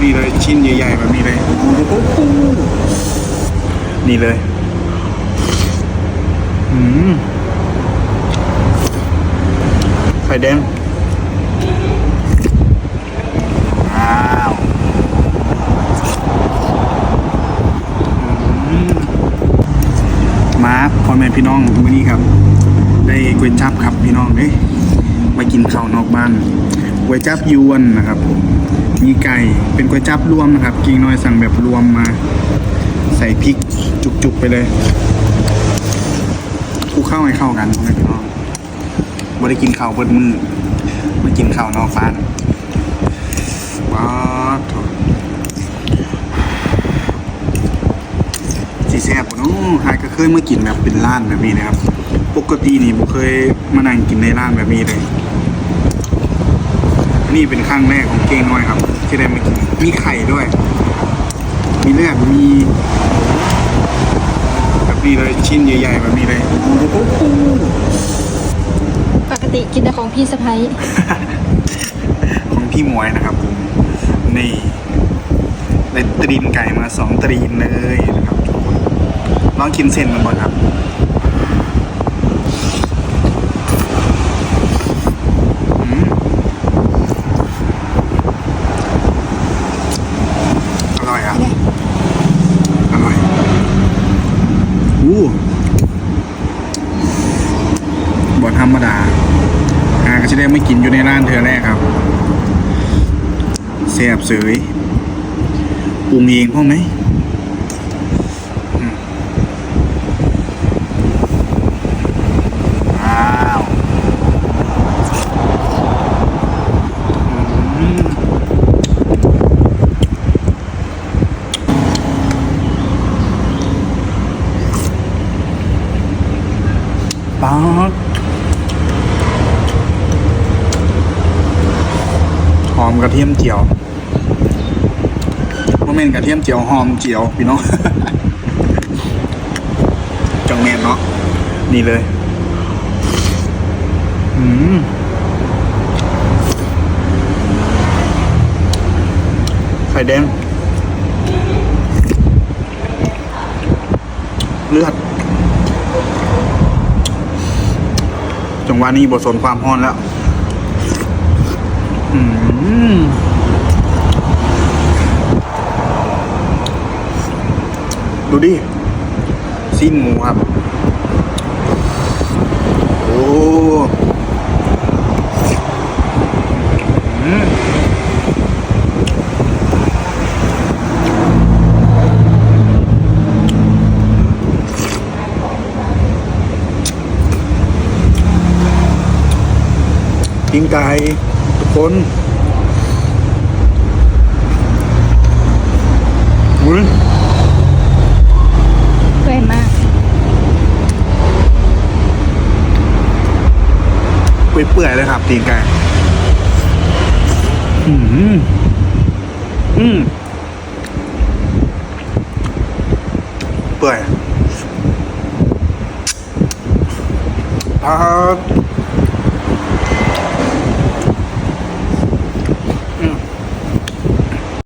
นี่เลยชิ้นใหญ่ๆแบบนี้เลยนี่เลยอืมไข่แดงว้าวมาพ่อแม่พี่น้องวันนี้ครับ ได้ก๋วยจับครับพี่น้องเด้ยมากินข้าวนอกบ้านก๋วยจับยวนนะครับผม มีไก่ เป็นก๋วยจับรวมนะครับ กิงน้อยสั่งแบบรวมมา ใส่พริกจุกๆไปเลยคลุกเข้าให้เข้ากันพ่อแม่พี่น้องไม่ได้กินข้าวเบิดมือไมากินข้าวนอกบ้านว้าวโถสีแซ่บเนาะหายก็เคยมากินแบบเป็นร้านแบบนี้นะครับ ปกตินี่บ่เคยมานั่งกินในร้านแบบนี้เลยนี่เป็นครั้งแรกของเก้งน้อยครับ ที่ได้มากินมีไข่ด้วย มีเลือดมีแบบนี้เลยชิ้นใหญ่ๆแบบนี้เลยปกติกินแต่ของพี่สะพ้ยของพี่หมวยนะครับผมนี่ได้ตรีนไก่มาสองตรีนเลยนะครับทุกคนลองกินเส้นมันก่อนครับอืมอร่อยอะ อร่อย อู้ บอธรรมดาหาก็จะได้ไม่กินอยู่ในร้านเธอแรกครับแซ่บเสยปรุงเองพ่อไหมอืมว้าวอืมป๊อด หอมกระเทียมเจียวว่าเมนกระเทียมเจียวหอมเจียวพี่น้องจังแมนเนาะนี่เลยอืมไข่แดงเลือดจังหวะนี้บทสนความฮ้อนแล้ว อืม ดูดิสิ้นหมูครับ โอ้อืมปิ้งไก่ทุกคนอุ้ย เปื่อยมาก เปื่อยๆเลยครับตีนไก่อืมอืมเปื่อยอ่า